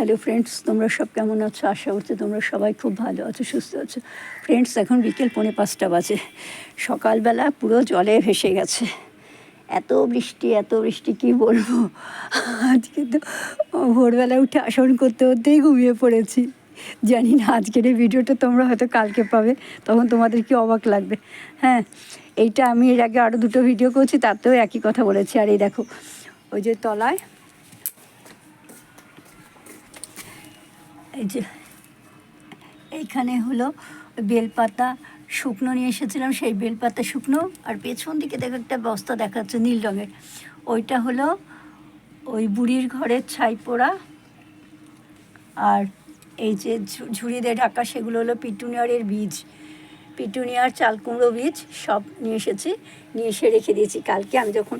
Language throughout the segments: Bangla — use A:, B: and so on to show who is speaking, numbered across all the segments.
A: হ্যালো ফ্রেন্ডস তোমরা সব কেমন আছো? আশা করছি তোমরা সবাই খুব ভালো আছো, সুস্থ আছো। ফ্রেন্ডস এখন বিকেল পৌনে পাঁচটা বাজে। সকালবেলা পুরো জলে ভেসে গেছে। এত বৃষ্টি এত বৃষ্টি, কি বলব? আজকে তো ভোরবেলা উঠে আসন করতে করতেই ঘুমিয়ে পড়েছি। জানি না, আজকের এই ভিডিওটা তোমরা হয়তো কালকে পাবে, তখন তোমাদের কি অবাক লাগবে। হ্যাঁ এইটা আমি এর আগে আরও দুটো ভিডিও করছি, তাতেও একই কথা বলেছি। আর এই দেখো, ওই যে তলায় এই যে, এইখানে হলো বেলপাতা শুকনো নিয়ে এসেছিলাম, সেই বেলপাতা শুকনো, আর পেছন দিকে দেখো একটা বস্তা দেখাচ্ছে নীল রঙের। ওইটা হলো ওই বুড়ির ঘরের ছাই পোড়া, আর এই যে ঝুড়ি দিয়ে ঢাকা, সেগুলো হলো পিটুনিয়ারের বীজ। পিটুনিয়ার চাল কুমড়ো বীজ সব নিয়ে এসেছি, নিয়ে এসে রেখে দিয়েছি। কালকে আমি যখন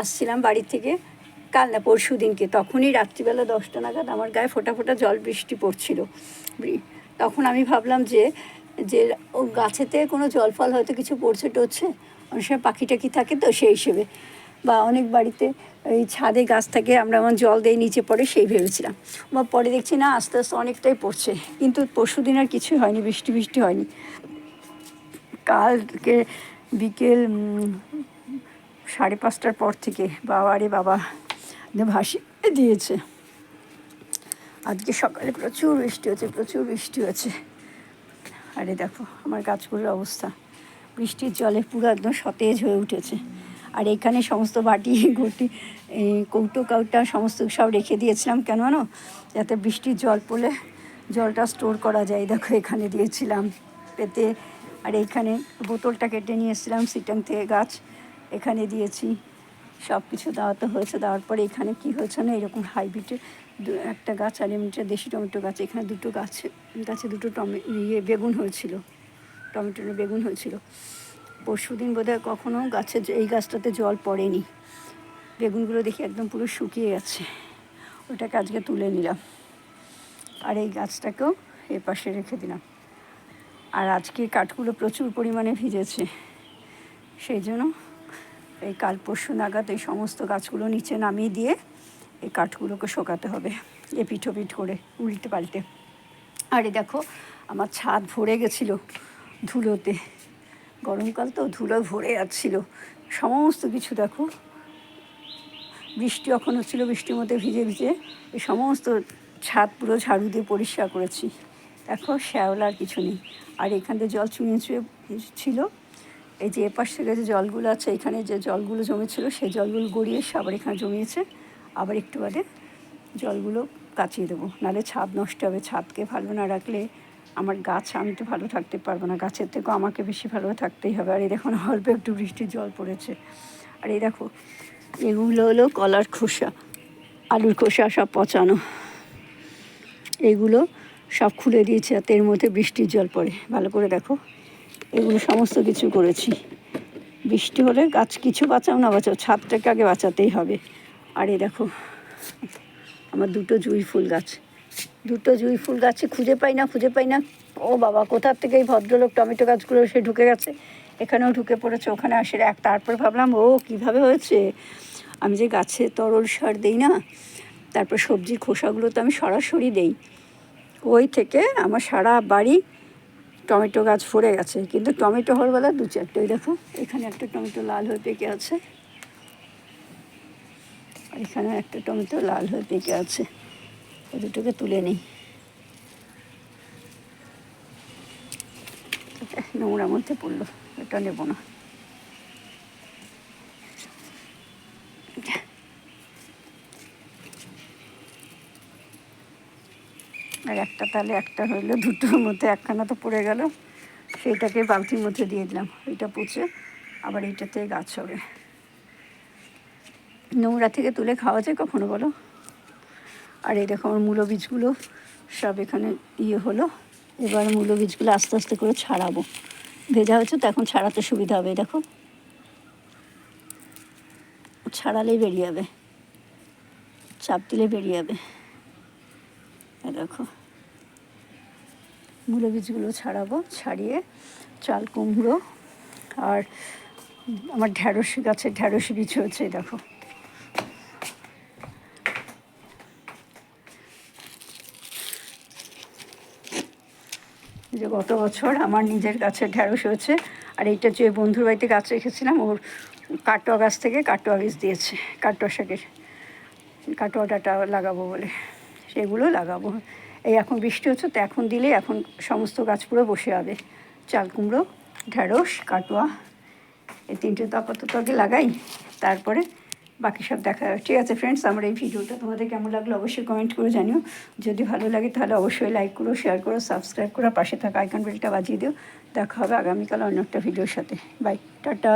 A: আসছিলাম বাড়ি থেকে কাল না পরশু দিনকে, তখনই রাত্রিবেলা দশটা নাগাদ আমার গায়ে ফোটা ফোটা জল বৃষ্টি পড়ছিল। তখন আমি ভাবলাম যে যে ও গাছেতে কোনো জল ফল হয়তো কিছু পড়ছে টড়ছে, অনেক সময় পাখি টাকি থাকে তো সেই হিসেবে। বা অনেক বাড়িতে এই ছাদে গাছ থাকে, আমরা আমার জল দিয়ে নিচে পড়ে সেই ভেবেছিলাম। বা পরে দেখছি না, আস্তে আস্তে অনেকটাই পড়ছে। কিন্তু পরশু দিন আর কিছুই হয়নি, বৃষ্টি বৃষ্টি হয়নি। কালকে বিকেল সাড়ে পাঁচটার পর থেকে, বাবা রে বাবা ভাসি দিয়েছে। আজকে সকালে প্রচুর বৃষ্টি হচ্ছে, প্রচুর বৃষ্টি হচ্ছে। আরে দেখো, আমার গাছগুলোর অবস্থা। বৃষ্টির জলে পুরো একদম সতেজ হয়ে উঠেছে। আর এখানে সমস্ত বাটি, ঘটি কৌটো, কাউটা, সমস্ত সব রেখে দিয়েছিলাম। কেন জানো? যাতে বৃষ্টির জল পড়লে জলটা স্টোর করা যায়। দেখো, এখানে দিয়েছিলাম পেতে। আর এইখানে বোতলটা কেটে নিয়ে এসেছিলাম, সিটাং থেকে গাছ। এখানে দিয়েছি সব কিছু দেওয়াতে হয়েছে, দেওয়ার পরে এখানে কি হয়েছে না, এরকম হাইব্রিডের একটা গাছ আর এমনিটা দেশি টমেটো গাছ, এখানে দুটো গাছ, গাছে দুটো টমে ইয়ে বেগুন হয়েছিল টমেটো বেগুন হয়েছিল। পরশু দিন বোধহয় কখনো গাছে এই গাছটাতে জল পড়েনি। বেগুনগুলো দেখি একদম পুরো শুকিয়ে গেছে। ওটাকে আজকে তুলে নিলাম। আর এই গাছটাকেও এ পাশে রেখে দিলাম। আর আজকে কাঠগুলো প্রচুর পরিমাণে ভিজেছে। সেই জন্য এই কাল পরশু নাগাদ এই সমস্ত গাছগুলো নিচে নামিয়ে দিয়ে এই কাঠগুলোকে শোকাতে হবে এ পিঠো পিঠ করে, উল্টে পাল্টে। আরে দেখো, আমার ছাদ ভরে গেছিল ধুলোতে। গরমকাল তো ধুলো ভরে যাচ্ছিল। সমস্ত কিছু দেখো। বৃষ্টি যখন হচ্ছিল, বৃষ্টির মধ্যে ভিজে ভিজে এই সমস্ত ছাদ পুরো ঝাড়ু দিয়ে পরিষ্কার করেছি। দেখো শ্যাওলার কিছু নেই। আর এখান থেকে জল চুঁয়ে চুঁয়ে ছিল। এই যে এপাশ থেকে যে জলগুলো আছে, এখানে যে জলগুলো জমেছিল, সেই জলগুলো গড়িয়ে এসে আবার এখানে জমিয়েছে। আবার একটু বাদে জলগুলো কাচিয়ে দেবো। নাহলে ছাদ নষ্ট হবে। ছাদকে ভালো না রাখলে আমার গাছ, আমি তো ভালো থাকতে পারব না। গাছের থেকেও আমাকে বেশি ভালো থাকতেই হবে। আর এই দেখুন, অল্প একটু বৃষ্টির জল পড়েছে। আর এই দেখো, এগুলো হলো কলার খোসা, আলুর খোসা, সব পচানো। এগুলো সব খুলে দিয়েছে, যাতে এর মধ্যে বৃষ্টির জল পড়ে। ভালো করে দেখো। এগুলো সমস্ত কিছু করেছি। বৃষ্টি হলে গাছ, কিছু বাঁচাও না, বাঁচাও। ছাদটাকে আগে বাঁচাতেই হবে। আর এই দেখো, আমার দুটো জুঁই ফুল গাছ। দুটো জুঁই ফুল গাছে খুঁজে পাই না, খুঁজে পাই না। ও বাবা, কোথার থেকে এই ভদ্রলোক টমেটো গাছগুলো সে ঢুকে গেছে? এখানেও ঢুকে পড়েছে, ওখানে আসে এক তারপর ভাবলাম, ও কীভাবে হয়েছে? আমি যে গাছে তরল সার দিই না, তারপর সবজির খোসাগুলো তো আমি সরাসরি দেই। ওই থেকে আমার সারা বাড়ি টমেটো গাছ ভরে গেছে, কিন্তু টমেটো হওয়ার বেলা দু চারটে, ওই দেখো, এখানে একটা টমেটো লাল হয়ে পেকে আছে। আর এখানে একটা টমেটো লাল হয়ে পেকে আছে। ওই দুটোকে তুলে নিই। নোংরা মধ্যে পড়ল, এটা নেব না আর একটা তাহলে একটা হইল দুটোর মধ্যে একখানা তো পড়ে গেল। সেইটাকে বালতির মধ্যে দিয়ে দিলাম। ওইটা পুছে আবার এইটাতে গাছ হবে। নোংরা থেকে তুলে খাওয়া যায় কখনো বলো? আর এই দেখো আমার মূলো বীজগুলো সব এখানে ইয়ে হলো। এবার মূলো বীজগুলো আস্তে আস্তে করে ছাড়াবো। ভেজা হয়েছে তো, এখন ছাড়াতে সুবিধা হবে দেখো। ছাড়ালেই বেরিয়ে যাবে। চাপ দিলে বেরিয়ে যাবে। দেখো। মূলো বীজগুলো ছাড়াবো, ছাড়িয়ে চাল, কুমড়ো আর আমার ঢ্যাঁড়স গাছে ঢ্যাঁড়স বীজ হচ্ছে দেখো। যে গত বছর আমার নিজের গাছে ঢ্যাঁড়স হয়েছে, আর এইটা যে বন্ধুর বাড়িতে গাছ রেখেছিলাম, ওর কাটোয়া গাছ থেকে কাটোয়া গাছ দিয়েছে, কাটোয়া শাকের, কাটোয়া ডাটা লাগাবো বলে, সেগুলো লাগাবো। এই এখন বৃষ্টি হচ্ছে, তো এখন দিলে এখন সমস্ত গাছ পুরো বসে যাবে চাল কুমড়ো, ঢ্যাঁড়স, কাটোয়া, এই তিনটে তো আপাতত আগে লাগাই, তারপরে বাকি সব দেখা ঠিক আছে ফ্রেন্ডস আমার এই ভিডিওটা তোমাদের কেমন লাগল অবশ্যই কমেন্ট করে জানিও। যদি ভালো লাগে তাহলে অবশ্যই লাইক করো শেয়ার করো সাবস্ক্রাইব করো, পাশে থাকা আইকন বেলটা বাজিয়ে দিও। দেখা হবে আগামীকাল অন্য একটা ভিডিওর সাথে। Bye tata.